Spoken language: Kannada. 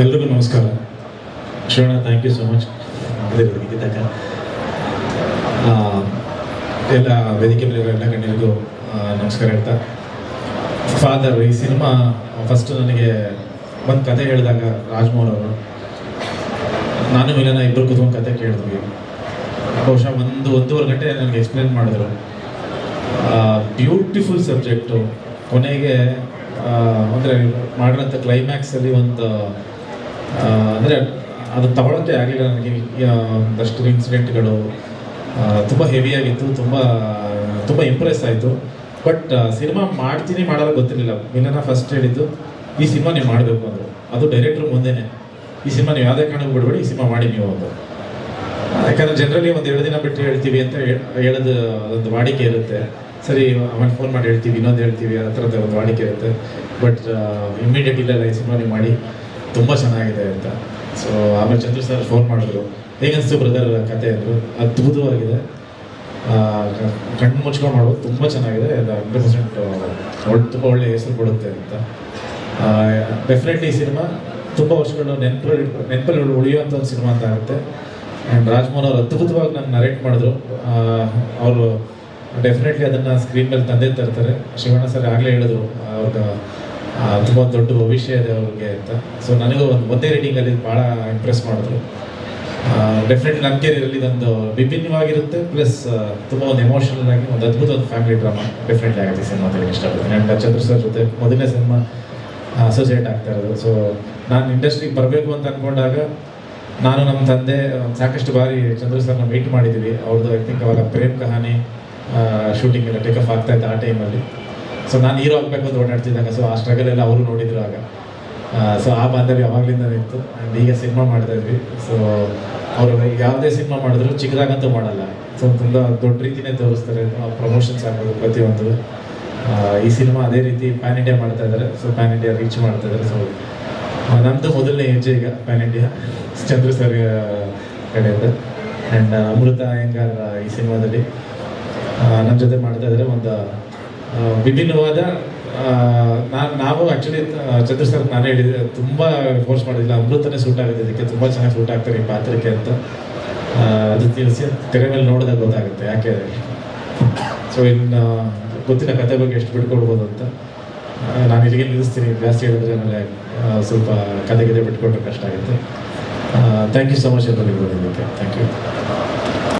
ಎಲ್ರಿಗೂ ನಮಸ್ಕಾರ. ಶ್ರವಣ ಥ್ಯಾಂಕ್ ಯು ಸೊ ಮಚ್ ವೇದಿಕೆ ತಕ್ಕ ಎಲ್ಲ ವೇದಿಕೆ ಮೇಲೆ ಎಲ್ಲ ಗಣ್ಯರಿಗೂ ನಮಸ್ಕಾರ ಹೇಳ್ತಾ. ಫಾದರ್ ಈ ಸಿನಿಮಾ ಫಸ್ಟ್ ನನಗೆ ಒಂದು ಕತೆ ಹೇಳಿದಾಗ ರಾಜ್ಮೋಹನ್ ಅವರು ನಾನು ಮಿಲನ ಇಬ್ಬರು ಕೂತ್ಕೊಂಡು ಕತೆ ಕೇಳಿದ್ವಿ. ಬಹುಶಃ ಒಂದು ಒಂದೂವರೆ ಗಂಟೆ ನನಗೆ ಎಕ್ಸ್ಪ್ಲೇನ್ ಮಾಡಿದ್ರು. ಬ್ಯೂಟಿಫುಲ್ ಸಬ್ಜೆಕ್ಟು ಕೊನೆಗೆ ಅಂದರೆ ಮಾಡಿರೋಂಥ ಕ್ಲೈಮ್ಯಾಕ್ಸಲ್ಲಿ ಒಂದು ಅಂದರೆ ಅದು ತಗೊಳ್ಳೋಕ್ಕೆ ಆಗಲಿಲ್ಲ ನನಗೆ. ಒಂದಷ್ಟು ಇನ್ಸಿಡೆಂಟ್ಗಳು ತುಂಬ ಹೆವಿಯಾಗಿತ್ತು ತುಂಬ ತುಂಬ ಇಂಪ್ರೆಸ್ ಆಯಿತು. ಬಟ್ ಸಿನಿಮಾ ಮಾಡ್ತೀನಿ, ಮಾಡಲ್ಲ ಗೊತ್ತಿರಲಿಲ್ಲ. ಮಿಲನ ಫಸ್ಟ್ ಹೇಳಿದ್ದು, ಈ ಸಿನಿಮಾ ನೀವು ಮಾಡಬೇಕು ಅಂದರು. ಅದು ಡೈರೆಕ್ಟ್ರ್ ಮುಂದೆನೇ. ಈ ಸಿನಿಮಾ ನೀವು ಯಾವುದೇ ಕಾರಣಕ್ಕೆ ಬಿಡಬೇಡಿ, ಈ ಸಿನಿಮಾ ಮಾಡಿ ನೀವು ಅಂದರು. ಯಾಕಂದರೆ ಜನರಲಿ ಒಂದು ಎರಡು ದಿನ ಬಿಟ್ಟು ಹೇಳ್ತೀವಿ ಅಂತ ಹೇಳೋದು ಅದೊಂದು ವಾಡಿಕೆ ಇರುತ್ತೆ. ಸರಿ ಆಮೇಲೆ ಫೋನ್ ಮಾಡಿ ಹೇಳ್ತೀವಿ, ಇನ್ನೊಂದು ಹೇಳ್ತೀವಿ, ಆ ಥರದ ಒಂದು ವಾಡಿಕೆ ಇರುತ್ತೆ. ಬಟ್ ಇಮ್ಮಿಡಿಯೇಟ್ ಇಲ್ಲ ಈ ಸಿನಿಮಾ ನೀವು ಮಾಡಿ. ತುಂಬ ಚೆನ್ನಾಗಿದೆ ಅಂತ. ಸೊ ಆಮೇಲೆ ಚಂದ್ರ ಸರ್ ಫೋನ್ ಮಾಡಿದ್ರು. ಹೇಗನ್ನಿಸ್ತು ಬ್ರದರ್ ಕತೆ ಅಂದರು ಅದ್ಭುತವಾಗಿದೆ. ಕಣ್ಣು ಮುಚ್ಕೊಂಡು ಮಾಡೋದು ತುಂಬ ಚೆನ್ನಾಗಿದೆ. ಹಂಡ್ರೆಡ್ ಪರ್ಸೆಂಟ್ ಒಳ್ಳೆ ತುಂಬ ಒಳ್ಳೆ ಹೆಸರು ಕೊಡುತ್ತೆ ಅಂತ. ಡೆಫಿನೆಟ್ಲಿ ಈ ಸಿನಿಮಾ ತುಂಬ ವರ್ಷಗಳು ನೆನಪಲ್ಲಿ ನೆನಪಲ್ಲಿ ಉಳಿಯುವಂಥ ಒಂದು ಸಿನಿಮಾ ಅಂತ ಆಗುತ್ತೆ. ಆ್ಯಂಡ್ ರಾಜ್ಮೋಹನ್ ಅವರು ಅದ್ಭುತವಾಗಿ ನಾನು ನರೇಟ್ ಮಾಡಿದ್ರು. ಅವರು ಡೆಫಿನೆಟ್ಲಿ ಅದನ್ನು ಸ್ಕ್ರೀನ್ ಮೇಲೆ ತಂದೆ ತರ್ತಾರೆ ಶಿವಣ್ಣ ಸರ್ ಆಗಲೇ ಹೇಳಿದ್ರು ಅವ್ರಿಗೆ ತುಂಬ ದೊಡ್ಡ ಭವಿಷ್ಯ ಇದೆ ಅವ್ರಿಗೆ ಅಂತ. ಸೊ ನನಗೂ ಒಂದು ಒಂದೇ ರೀಡಿಂಗಲ್ಲಿ ಭಾಳ ಇಂಪ್ರೆಸ್ ಮಾಡಿದ್ರು. ಡೆಫಿನೆಟ್ಲಿ ನನ್ನ ಕೆರಿಯರಲ್ಲಿ ಇದೊಂದು ವಿಭಿನ್ನವಾಗಿರುತ್ತೆ ಪ್ಲಸ್ ತುಂಬ ಒಂದು ಎಮೋಷನಲ್ ಆಗಿ ಒಂದು ಅದ್ಭುತ ಒಂದು ಫ್ಯಾಮಿಲಿ ಡ್ರಾಮಾ ಡೆಫಿನೆಟ್ಲಿ ಆಗುತ್ತೆ ಸಿನಿಮಾ ಸಿನಿಮಾದಲ್ಲಿ ಇಷ್ಟಪಡ್ತೀನಿ. ಆ್ಯಂಡ್ ಚಂದ್ರ ಸರ್ ಜೊತೆ ಮೊದಲನೇ ಸಿನಿಮಾ ಅಸೋಸಿಯೇಟ್ ಆಗ್ತಾ ಇರೋದು. ಸೊ ನಾನು ಇಂಡಸ್ಟ್ರಿಗೆ ಬರಬೇಕು ಅಂತ ಅಂದ್ಕೊಂಡಾಗ ನಾನು ನಮ್ಮ ತಂದೆ ಸಾಕಷ್ಟು ಬಾರಿ ಚಂದ್ರ ಸರ್ನ ಮೀಟ್ ಮಾಡಿದ್ದೀವಿ ಅವ್ರದ್ದು ಐ ಥಿಂಕ್ ಅವಾಗ ಪ್ರೇಮ್ ಕಹಾನಿ ಶೂಟಿಂಗ್ ಎಲ್ಲ ಟೇಕ್ ಆಫ್ ಆಗ್ತಾ ಇತ್ತು ಆ ಟೈಮಲ್ಲಿ ಸೊ ನಾನು ಹೀರೋ ಆಗಬೇಕು ಅಂತ ಓಡಾಡ್ತಿದ್ದಾಗ ಸೊ ಆ ಸ್ಟ್ರಗಲ್ ಎಲ್ಲ ಅವರು ನೋಡಿದ್ರು ಆಗ. ಸೊ ಆ ಬಾಂಧವ್ಯ ಯಾವಾಗಲಿಂದ ಇತ್ತು. ಆ್ಯಂಡ್ ಈಗ ಸಿನಿಮಾ ಮಾಡ್ತಾ ಇದ್ವಿ. ಸೊ ಅವರು ಯಾವುದೇ ಸಿನಿಮಾ ಮಾಡಿದ್ರು ಚಿಕ್ಕದಾಗಂತೂ ಮಾಡಲ್ಲ. ಸೊ ತುಂಬ ದೊಡ್ಡ ರೀತಿನೇ ತೋರಿಸ್ತಾರೆ. ಪ್ರಮೋಷನ್ಸ್ ಆಗ್ಬೋದು ಪ್ರತಿಯೊಂದು. ಈ ಸಿನಿಮಾ ಅದೇ ರೀತಿ ಪ್ಯಾನ್ ಇಂಡಿಯಾ ಮಾಡ್ತಾ ಇದ್ದಾರೆ ಸೊ ಪ್ಯಾನ್ ಇಂಡಿಯಾ ರೀಚ್ ಮಾಡ್ತಾ ಇದ್ದಾರೆ ಸೊ ನಮ್ಮದು ಮೊದಲನೇ ಹೆಜ್ಜೆ ಈಗ ಪ್ಯಾನ್ ಇಂಡಿಯಾ ಚಂದ್ರ ಸರ್ ಕಡೆಯಿಂದ. ಆ್ಯಂಡ್ ಅಮೃತ ಅಯ್ಯಂಗಾರ್ ಈ ಸಿನಿಮಾದಲ್ಲಿ. ನಮ್ಮ ಜೊತೆ ಮಾಡ್ತಾ ಇದ್ದಾರೆ ಒಂದು ವಿಭಿನ್ನವಾದ ನಾನು ನಾವು ಆ್ಯಕ್ಚುಲಿ ಚಂದ್ರ ಸರ್ ನಾನು ಹೇಳಿದೆ, ತುಂಬ ಫೋರ್ಸ್ ಮಾಡಿಲ್ಲ ಅಮೃತನೇ ಸೂಟ್ ಆಗಿದೆ. ಇದಕ್ಕೆ ತುಂಬ ಚೆನ್ನಾಗಿ ಸೂಟ್ ಆಗ್ತಾರೆ ಈ ಪಾತ್ರಕ್ಕೆ ಅಂತ. ಅದು ತಿಳಿಸಿ ತೆರೆ ಮೇಲೆ ನೋಡಿದಾಗ ಗೊತ್ತಾಗುತ್ತೆ ಯಾಕೆ. ಸೊ ಇನ್ನು, ಗೊತ್ತಿನ ಕತೆ ಬಗ್ಗೆ ಎಷ್ಟು ಬಿಟ್ಕೊಡ್ಬೋದು ಅಂತ. ನಾನು ಇಲ್ಲಿಗೆ ನಿಲ್ಲಿಸ್ತೀನಿ. ಜಾಸ್ತಿ ಹೇಳಿದ್ರೆ ಆಮೇಲೆ ಸ್ವಲ್ಪ ಕತೆ ಗಿತೆ ಬಿಟ್ಕೊಂಡ್ರೆ ಕಷ್ಟ ಆಗುತ್ತೆ. ಥ್ಯಾಂಕ್ ಯು ಸೊ ಮಚ್ ಎಲ್ಲರಿಗೂ ಥ್ಯಾಂಕ್ ಯು